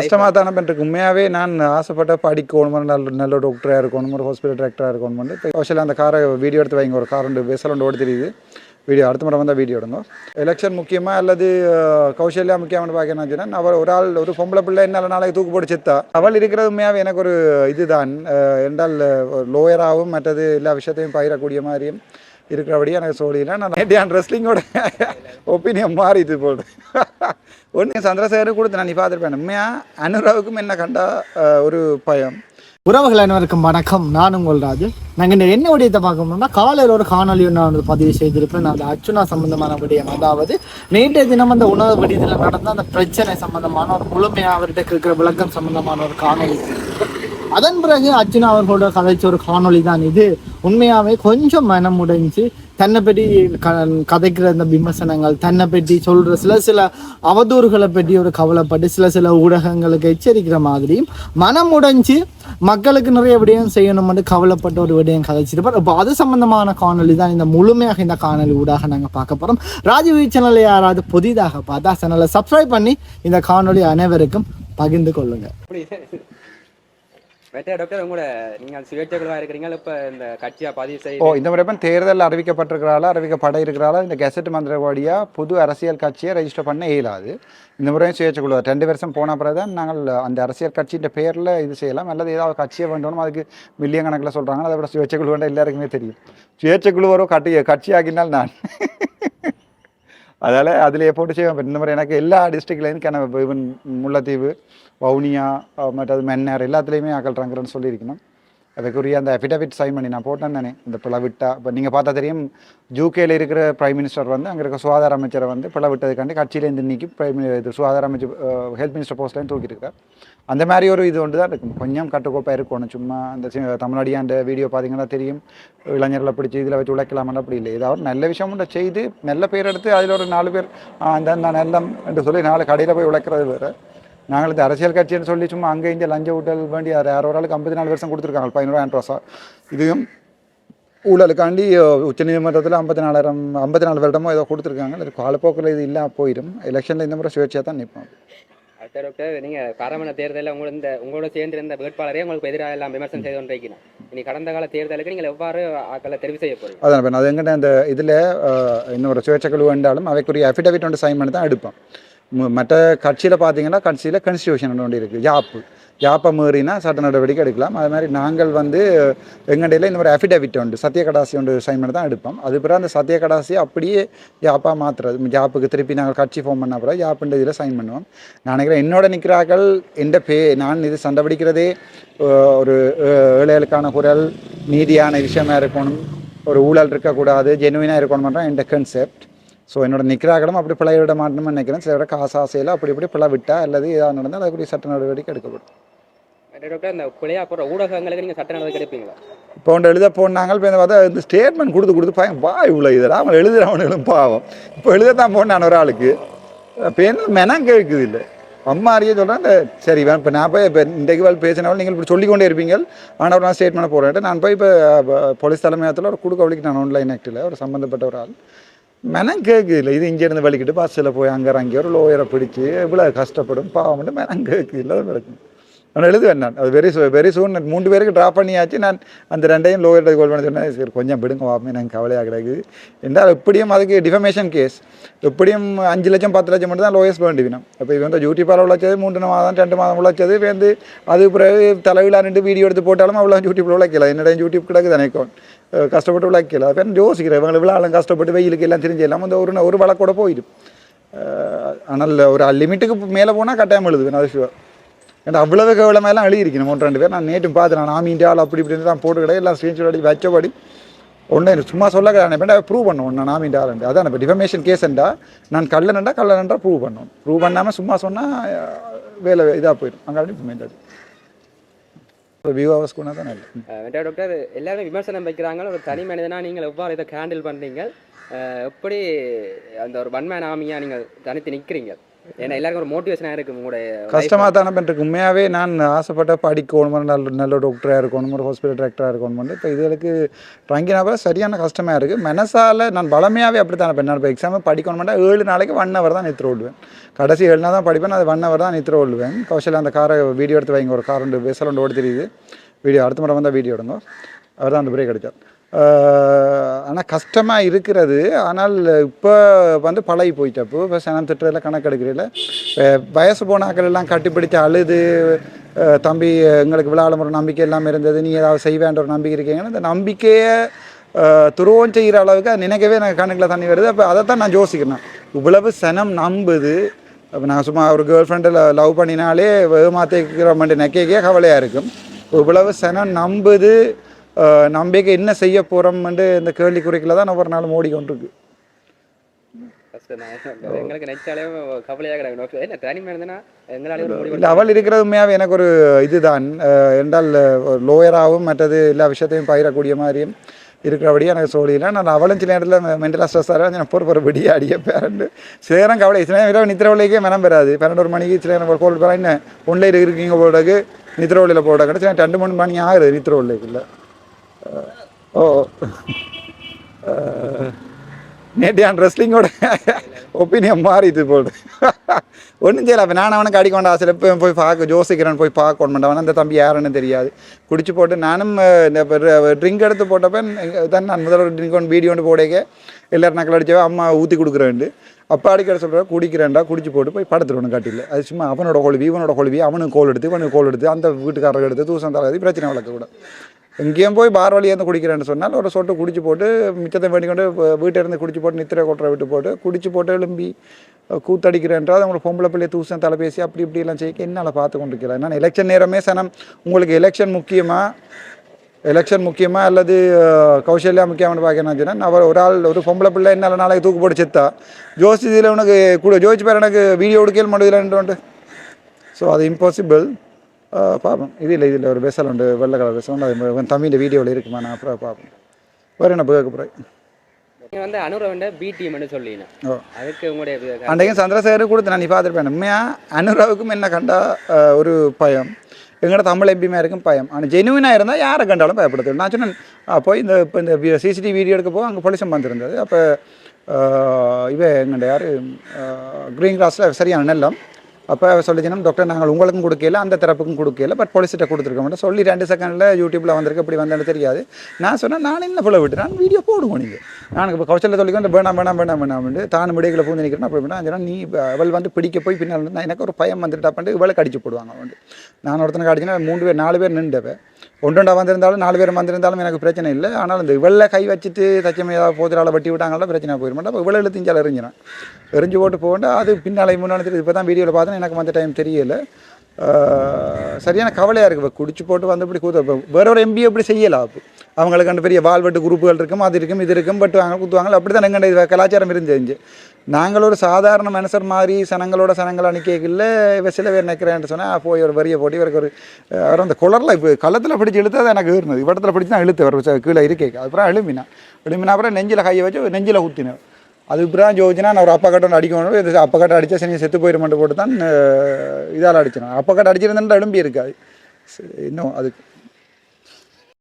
கஷ்டமாக தானே பண்ணிருக்கு உண்மையாகவே நான் ஆசைப்பட்ட படிக்கணும் நல்ல நல்ல டாக்டராக இருக்கணும் ஒரு ஹாஸ்பிட்டல் டாக்டராக இருக்கணும் இப்போ கௌசல்யா அந்த காரை வீடியோ எடுத்து வைங்க. ஒரு கார் ரெண்டு பேசல் ரெண்டு ஓடி தெரியுது. வீடியோ அடுத்த முறை வந்தால் வீடியோ எடுங்க. எலெக்ஷன் முக்கியமாக அல்லது கௌசல்யா முக்கியமான பார்க்கணும் அவர் ஒரு ஆள் ஒரு பொம்பளை பிள்ளை என்னால் நாளைக்கு தூக்கு போட்டு செத்தா. அவள் இருக்கிறது உண்மையாகவே எனக்கு ஒரு இதுதான். என்றால் லோயராகவும் மற்றது எல்லா விஷயத்தையும் பயிரக்கூடிய மாதிரியும் இருக்கிறபடியே எனக்கு சோழியில் நான் நேட்டியான் ரெஸ்லிங்கோட ஒப்பீனியன் மாறிது போல் ஒன்று சந்திரசேகர் கொடுத்து நான் நீ பார்த்துருப்பேன். உண்மையா? அனுராவுக்கும் என்ன கண்டா ஒரு பயம். உறவுகள் அனைவருக்கும் வணக்கம். நான் உங்கள் ராஜு நாங்கள் இந்த என்ன விடயத்தை பார்க்கணும்னா காலையில் ஒரு காணொலி ஒன்று நான் வந்து பதிவு செய்திருப்பேன். அந்த அர்ச்சுனா சம்பந்தமான விடயம். அதாவது நேற்றைய தினம் அந்த உணவு விடயத்தில் நடந்த அந்த பிரச்சனை சம்பந்தமான ஒரு முழுமையாக அவர்கிட்ட இருக்கிற விளக்கம் சம்பந்தமான ஒரு காணொலி அதன் பிறகு அர்ஜுன் அவர்களோட கதைச்ச ஒரு காணொளி தான் இது. உண்மையாவே கொஞ்சம் மனம் உடைஞ்சு தன்னை பற்றி க கதைக்கிற அந்த விமர்சனங்கள் தன்னை பற்றி சொல்ற சில சில அவதூறுகளை பற்றி ஒரு கவலைப்பட்டு சில சில ஊடகங்களுக்கு எச்சரிக்கிற மாதிரியும் மனம் உடைஞ்சு மக்களுக்கு நிறைய விடயம் செய்யணும்னு கவலைப்பட்ட ஒரு விடயம் கதைச்சிருப்பார். இப்போ அது சம்பந்தமான காணொளி தான் இந்த முழுமையாக இந்த காணொலி ஊடாக நாங்கள் பார்க்க போகிறோம் ராஜீவ் சேனலை யாராவது புதிதாக பார்த்தா சேனலை சப்ஸ்கிரைப் பண்ணி இந்த காணொளி அனைவருக்கும் பகிர்ந்து கொள்ளுங்கள் வெட்ட டாக்டர் உங்களோட நீங்கள் சுயேட்சைகளாக இருக்கிறீங்க இப்போ இந்த கட்சியாக பதிவு ஓ இந்த முறை தேர்தல் அறிவிக்கப்பட்டிருக்கிறாளா? அறிவிக்கப்பட இருக்கிறாளா? இந்த கெசட் மந்திரவாடியாக புது அரசியல் கட்சியை ரெஜிஸ்டர் பண்ண இயலாது. இந்த முறையும் சுயேட்சை குழு ரெண்டு வருஷம் போன பிறகு தான் நாங்கள் அந்த அரசியல் கட்சியின் பேரில் இது செய்யலாம். அல்லது ஏதாவது கட்சியை வேண்டணும் அதுக்கு மில்லியன் கணக்கில் சொல்கிறாங்க அதை விட சுயேட்சை குழு வேண்டாம் எல்லாருக்குமே தெரியும். சுயேட்சை குழு வரும் கட்டி கட்சியாக்கினால் நான் அதால் அதிலே போட்டு செய்வேன். இந்த மாதிரி எனக்கு எல்லா டிஸ்ட்ரிக்ட்லேருந்து கிண ஈவன் முல்லைத்தீவு வவுனியா மற்றது மென்னார் எல்லாத்துலேயுமே அகல்றாங்கிறன்னு சொல்லியிருக்கணும். அதுக்குரிய அந்த அஃபிடவிட் சைன் பண்ணி நான் போட்டேன் தானே. இந்த பிளவிட்டா இப்போ நீங்கள் பார்த்தா தெரியும் ஜூகேல இருக்கிற பிரைம் மினிஸ்டர் வந்து அங்கே இருக்க சுகாதார அமைச்சரை வந்து பிளவிட்டதுக்காண்டி கட்சியிலேருந்து இன்னைக்கு பிரைம் இது சுகாதார அமைச்சர் ஹெல்த் மினிஸ்டர் போஸ்ட்லேருந்து தூக்கியிருக்கார் அந்த மாதிரி ஒரு இது ஒன்று தான் இருக்கும் கொஞ்சம் கட்டுக்கோப்பாக இருக்கணும். சும்மா அந்த சி- அந்த வீடியோ பார்த்தீங்கன்னா தெரியும். இளைஞர்களை பிடிச்சி இதில் வச்சு உழைக்கலாமல் அப்படி இல்லை. ஏதாவது நல்ல விஷயம் ஒன்று செய்து நல்ல பேர் எடுத்து அதில் ஒரு நாலு பேர் அந்த நான் நல்லம் என்று சொல்லி நாலு கடையில் போய் உழைக்கிறது வேறு. நாங்கள் இந்த அரசியல் கட்சின்னு சொல்லி சும்மா அங்கே இங்கே லஞ்ச ஊட்டல் வேண்டி யார் ஒரு ஆளுக்கு ஐம்பத்தி நாலு வருஷம் கொடுத்துருக்காங்க. பதினோராயிரம் ரோசா இதுவும் ஊழலுக்காண்டி உச்சநீதிமன்றத்தில் ஐம்பத்தி நாலாயிரம் ஐம்பத்தி நாலு வருடமோ ஏதோ கொடுத்துருக்காங்க. அது காலப்போக்கில் இது இல்லாமல் போயிடும் எலெக்ஷனில் இந்த முறை சுயேட்சையாக தான் நிற்போம் டாக்டர் நீங்கள் பாராமண தேர்தலில் உங்களோட இந்த உங்களோட சேர்ந்து இருந்த வேட்பாளரே உங்களுக்கு எதிராக எல்லாம் விமர்சனம் செய்து கொண்டிருக்கிறோம் இனி கடந்த கால தேர்தலுக்கு நீங்கள் எவ்வாறு ஆக்களை தெரிவு செய்ய போறீங்க? அதான் அது எங்கிட்ட அந்த இதில் இன்னொரு சுயேட்சை குழு வேண்டாலும் அவைக்குரிய அஃபிடவிட் ஒன்று சைன் பண்ணி தான் எடுப்போம். மற்ற கட்சியில் பார்த்தீங்கன்னா கட்சியில் கன்ஸ்டியூஷன் ஒன்று இருக்குது ஜாப்பு ஜாப்பை மீறினா சட்ட நடவடிக்கை எடுக்கலாம். அது மாதிரி நாங்கள் வந்து எங்கடையில் இந்த மாதிரி அஃபிடேவிட் உண்டு. சத்திய கடாசி ஒன்று சைன் பண்ணி தான் எடுப்போம். அது பிறகு அந்த சத்திய கடாசியை அப்படியே ஜாப்பாக மாற்றுறது ஜாப்புக்கு திருப்பி நாங்கள் கட்சி ஃபார்ம் பண்ண பிறகு ஜாப்புன்ற இதில் சைன் பண்ணுவோம். நான் நினைக்கிறேன் என்னோட நிற்கிறார்கள் எந்த பே நான் இது சண்டை பிடிக்கிறதே ஒரு ஏழைகளுக்கான குரல் நீதியான விஷயமா இருக்கணும் ஒரு ஊழல் இருக்கக்கூடாது ஜெனுவினாக இருக்கணும்ன்ற என்ற கன்செப்ட் ஸோ என்னோட நிற்கிறார்களும் அப்படி பிழை விட மாட்டோம்னு நினைக்கிறேன். சில விட காசு ஆசையில் அப்படி இப்படி பிழை விட்டா அல்லது ஏதாவது நடந்தால் அதுக்குரிய சட்ட நடவடிக்கை எடுக்கப்படும். வெட்ட டாக்டர் இந்த பிள்ளையா போடுற ஊடகங்களுக்கு நீங்கள் சட்ட நடவடிக்கை எடுப்பீங்களா? இப்போ ஒன்று எழுத போனாங்க இப்போ இந்த பார்த்தா இந்த ஸ்டேட்மெண்ட் கொடுத்து கொடுத்து பையன் வா இவ்வளோ இதரா அவன் எழுதுறவனுங்களும் பாவம். இப்போ எழுத தான் போனான் ஒரு ஆளுக்கு. என்ன மெனம் கேட்குது இல்லை. அம்மா அறிய சொல்கிறேன் இந்த சரி வேணும் இப்போ நான் போய் இப்போ இன்றைக்கு வேலை பேசினாலும் நீங்கள் இப்படி சொல்லிக்கொண்டே இருப்பீங்க ஆனால் நான் ஸ்டேட்மெண்ட் போடுறேன் நான் போய் இப்போ போலீஸ் தலைமையகத்தில் ஒரு குடுக்க வழிக்கு நான் ஆன்லைன் ஆக்டில் ஒரு சம்மந்தப்பட்ட ஒரு ஆள். மெனம் கேட்குதில்லை இது இங்கேருந்து வலிக்கிட்டு பஸ்ஸில் போய் அங்கே அங்கே ஒரு லோயரை பிடிச்சி இவ்வளோ கஷ்டப்படும் பாவம் மெனம் கேட்குதில்லை நடக்கும் நான் எழுதுவேன் நான். அது வெரி வெரி சூன் நான் மூன்று பேருக்கு ட்ரா பண்ணியாச்சு. நான் அந்த ரெண்டையும் லோயர் கோல் பண்ண சொன்னேன். சரி கொஞ்சம் விடுங்க வாப்பமே எனக்கு கவலையாக கிடைக்குது. என்றால் எப்படியும் அதுக்கு டிஃபமேஷன் கேஸ் எப்படியும் அஞ்சு லட்சம் பத்து லட்சம் மட்டும் தான் லோயர்ஸ் வேண்டிவிடும் அப்போ இது வந்து யூடியூப்பால் உழைச்சது மூன்று மாதம் ரெண்டு மாதம் உழைச்சது வந்து அது பிறகு தலைவிழா நின்று வீடியோ எடுத்து போட்டாலும் அவ்வளோ யூடியூப்பில் உழைக்கல. என்னோட யூடியூப் கிடக்குது அனைக்கும் கஷ்டப்பட்டு உழைக்கல. அப்போ யோசிக்கிறேன். இவங்க விழாலும் கஷ்டப்பட்டு வெயிலுக்கு எல்லாம் தெரிஞ்சு எல்லாம் வந்து ஒரு ஒரு வழக்கூட போயிடும். ஆனால் ஒரு லிமிட்டுக்கு மேலே போனால் கட்டாயம் எழுதுவேன் அது ஷுவர் ஏன்னா அவ்வளவு எல்லாம் எழுதியிருக்கணும் ஒன்று ரெண்டு பேர். நான் நேற்று பார்த்தேன் நான் ஆமி ஆள் அப்படி இப்படின்னு தான் போட்டு கிடையாது எல்லாம் ஸ்க்ரீன்ஷாட் அடி வச்சபடி ஒன்று சும்மா சொல்ல கிடையாது ப்ரூவ் பண்ணுவோம் நான் ஆமி ஆள் அதான் இப்போ டிஃபமேஷன் கேஸ்ண்டா நான் கல்லனண்டா கல்லனண்டா ப்ரூவ் பண்ணணும் ப்ரூவ் பண்ணாமல் சும்மா சொன்னால் வேலை இதாக போயிடும். அங்கே டிஃபமெண்ட் அது வியூ தான் டாக்டர் எல்லாரும் விமர்சனம் வைக்கிறாங்க. ஒரு தனி மனிதனாக நீங்கள் எவ்வாறு இதை ஹேண்டில் பண்ணுறீங்க எப்படி அந்த ஒரு வன்மேன் ஆமியாக நீங்கள் தனித்து நிற்கிறீங்க ஏன்னா எல்லாருக்கும் ஒரு மோட்டிவேஷனாக இருக்கு உங்களுடைய கஷ்டமாக தானே பண்ணிருக்கு உண்மையாகவே நான் ஆசைப்பட்ட படிக்கணும் நல்ல நல்ல டாக்டராக இருக்கணும் ஒரு ஹாஸ்பிட்டல் டாக்டராக இருக்கணும் இப்போ இதுகளுக்கு ரங்கினாவே சரியான கஷ்டமாக இருக்குது மனசால் நான் பலமையாகவே அப்படி தானே பண்ணேன். இப்போ எக்ஸாம் படிக்கணும்னா ஏழு நாளைக்கு ஒன் ஹவர் தான் நித்திர விடுவேன் கடைசி ஏழு நாள் தான் படிப்பேன் அது ஒன் ஹவர் தான் நித்திர விடுவேன் கௌஷல் அந்த காரை வீடியோ எடுத்து வைங்க ஒரு கார் ரெண்டு வெசல் ஒன்று ஓடி தெரியுது. வீடியோ அடுத்த முறை வந்தால் வீடியோ எடுங்க. அவர் தான் அந்த பிரேக் எடுத்தார் ஆனால் கஷ்டமாக இருக்கிறது. ஆனால் இப்போ வந்து பழகி போயிட்டப்போ இப்போ சனம் திட்டுறதில் கணக்கெடுக்கிறதில்ல வயசு போனாக்கள் எல்லாம் கட்டுப்பிடித்து அழுது தம்பி எங்களுக்கு விழாவில் ஒரு நம்பிக்கை இல்லாமல் இருந்தது நீ ஏதாவது செய்வேன்ற ஒரு நம்பிக்கை இருக்கீங்கன்னா அந்த நம்பிக்கையை துருவம் செய்கிற அளவுக்கு அது நினைக்கவே எனக்கு கணக்கில் தண்ணி வருது. அப்போ அதை தான் நான் யோசிக்கிறேன். இவ்வளவு சனம் நம்புது. இப்போ நான் சும்மா ஒரு கேர்ள் ஃப்ரெண்டில் லவ் பண்ணினாலே ஏமாத்திக்கிறோம்ட்டு நெக்கைக்கே கவலையாக இருக்கும். இவ்வளவு சனம் நம்புது. நம்பிக்கை என்ன செய்ய போகிறோம்ன்ட்டு இந்த கேள்விக்குறிக்கில் தான் ஒவ்வொரு நாள் ஓடிக்கொண்டிருக்கு முடிவு இல்லை அவள் இருக்கிறது உண்மையாகவே எனக்கு ஒரு இதுதான். என்றால் லோயராகவும் மற்றது எல்லா விஷயத்தையும் பயிரக்கூடிய மாதிரியும் இருக்கிறபடியே எனக்கு சோழியில் நான் அவளும் சில நேரத்தில் மென்டலாக ஸ்ட்ரெஸ்ஸாக நான் பொறு பொறு விடிய அடிய பேரண்டு சில நேரம் கவலை. சில நேரம் இரவு நித்திரவழிக்கே மனம் பெறாது. பன்னெண்டு மணிக்கு சில நேரம் ஒரு கோல் போகிறா என்ன? ஒன்லையில் இருக்கீங்க போடக்கு நித்திரவழியில் போட. கிடச்சி நான் ரெண்டு மூணு மணி ஆகுது நித்திரவழிக்குள்ள. ஓ நேற்று என் ரெஸ்லிங்கோட ஒப்பீனியன் மாறிது போடு ஒன்றும் செய்யல. அப்போ நான் அவனுக்கு அடிக்க வேண்டாம். சில பேர் போய் பார்க்க ஜோசிக்கிறேன் போய் பார்க்க மாட்டான் அந்த தம்பி யாருன்னு தெரியாது. குடிச்சு போட்டு நானும் இந்த ட்ரிங்க் எடுத்து போட்டப்ப தான் நான் முதல்ல ட்ரிங்க் ஒன்று வீடியோ ஒன்று போடக்க எல்லாரும் நக்கல் அடிச்சவ அம்மா ஊற்றி கொடுக்குறேன் அப்பா அடிக்கிற சொல்கிற குடிக்கிறேன்டா குடிச்சு போட்டு போய் படுத்துருவணும் காட்டியில் அது சும்மா அவனோட கொழுவி இவனோட கொழுவி அவனுக்கு கோல் எடுத்து இவனுக்கு கோல் எடுத்து அந்த வீட்டுக்காரருக்கு எடுத்து தூசம் தராது பிரச்சனை வளர்க்க கூட எங்கேயும் போய் பார் வழியாக இருந்து குடிக்கிறேன்னு சொன்னால் ஒரு சொட்டு குடிச்சு போட்டு மிச்சத்தை வேண்டி கொண்டு இருந்து குடிச்சு போட்டு நித்திரை கொட்டுற விட்டு போட்டு குடிச்சு போட்டு எழும்பி கூத்தடிக்கிறேன்றால் அவங்களை பொம்பளை பிள்ளைய தூசம் தலைபேசி அப்படி இப்படி எல்லாம் செய்ய என்னால் பார்த்து கொண்டிருக்கிறேன் நான் எலெக்ஷன் நேரமே சனம் உங்களுக்கு எலெக்ஷன் முக்கியமாக எலெக்ஷன் முக்கியமாக அல்லது கௌசல்யா முக்கியமானு பார்க்கணும் அவர் ஒரு ஆள் ஒரு பொம்பளை பிள்ளை என்னால் நாளைக்கு தூக்கு போட்டு செத்தா ஜோசிதியில் இதில் உனக்கு கூட ஜோதிச்சு பேர் எனக்கு வீடியோ எடுக்கல் மாட்டேங்கிறேன்ட்டு ஸோ அது இம்பாசிபிள் பார்ப்போம் இது இல்லை இதில் ஒரு வெசல் உண்டு வெள்ளை கலர் வெசல் உண்டு அது தம்பியின் வீடியோவில் இருக்குமா? நான் அப்புறம் பார்ப்போம். வேறு என்ன கேட்க போகிறேன் நீங்கள் வந்து அனுரவண்ட பி டீம்னு ஓ. அதுக்கு உங்களுடைய அன்றைக்கும் சந்திரசேகர் கொடுத்து நான் நீ பார்த்துருப்பேன். உண்மையாக அனுராவுக்கும் என்ன கண்டா ஒரு பயம். எங்களோட தமிழ் எம்பியுமே இருக்கும் பயம். ஆனால் ஜெனுவினாக இருந்தால் யாரை கண்டாலும் பயப்படுத்து நான் சொன்னேன் போய் இந்த இப்போ இந்த சிசிடிவி வீடியோ எடுக்க போக அங்கே போலீஸும் வந்துருந்தது. அப்போ இவ எங்கள்ட யார்? க்ரீன் கிராஸில் சரியான நெல்லம். அப்போ சொல்லிச்சுன்னா டாக்டர் நாங்கள் உங்களுக்கும் கொடுக்கல அந்த தரப்புக்கும் கொடுக்கல பட் போலீஸ்கிட்ட கொடுத்துருக்க மாட்டோம். சொல்லி ரெண்டு செகண்டில் யூடியூப்பில் வந்திருக்கு இப்படி வந்தேன்னு தெரியாது. நான் சொன்னேன் நான் என்ன பிள்ளை விட்டு? நான் வீடியோ போடுவோம் நீங்கள் நான் இப்போ கௌசல்ல சொல்லிக்கொண்டு வேணாம் வேணாம் வேணாம் வேணாம்னு தான் முடிகளை பூந்து நிற்கிறேன் அப்படி வேணாம் நீ அவள் வந்து பிடிக்க போய் பின்னால் நான் எனக்கு ஒரு பயம் வந்துட்டா பண்ணிட்டு இவளை கடிச்சு போடுவாங்க வந்து. நான் ஒருத்தனுக்கு கடிச்சுனா மூணு பேர் நாலு பேர் நின்றுவேன் ஒன்றுண்டா வந்திருந்தாலும் நாலு பேர் வந்திருந்தாலும் எனக்கு பிரச்சனை இல்லை. ஆனால் இந்த இவளை கை வச்சுட்டு தச்சமே ஏதாவது போதிரால வட்டி விட்டாங்களா பிரச்சனை போயிடும் அப்போ இவ்வளோ எழுத்துஞ்சால் எறிஞ்சினான் எரிஞ்சு போட்டு போகண்டா அது பின்னாலே முன்னாடி தெரியுது இப்போ தான் வீடியோவில் பார்த்தேன் எனக்கு வந்த டைம் தெரியலை. சரியான கவலையாக இருக்குது இப்போ குடிச்சு போட்டு வந்து இப்படி கூத்த வேற ஒரு எம்பி எப்படி செய்யலாம் அப்போ. அவங்களுக்கு அந்த பெரிய வால்வெட்டு குரூப்புகள் இருக்கும் அது இருக்கும் இது இருக்கும் பட் வாங்க குத்துவாங்க அப்படி தான் எங்கள்ட இது கலாச்சாரம் இருந்துச்சு நாங்கள் ஒரு சாதாரண மனுஷர் மாதிரி சனங்களோட சனங்கள் அணிக்கையில் இவ சில பேர் நிற்கிறேன்னு சொன்னால் போய் ஒரு வரியை போட்டு இவருக்கு ஒரு அவர் அந்த குளரில் இப்போ களத்தில் பிடிச்சி இழுத்து அதை எனக்கு இருந்தது இவடத்தில் பிடிச்சி தான் இழுத்து அவர் கீழே இருக்கே அப்புறம் எழுமினா எழுமினா அப்புறம் நெஞ்சில் கையை வச்சு நெஞ்சில் ஊற்றினேன் அது இப்படிதான் ஜோதிச்சுனா நான் ஒரு அப்பா கட்டை அடிக்கணும். இது அப்பா கட்டை அடித்தா சரி செத்து போயிடுமென்று போட்டு தான் இதால் அடிச்சிடும் அப்பா கட்டை அடிச்சிருந்தேன் இருக்காது. இன்னும் அதுக்கு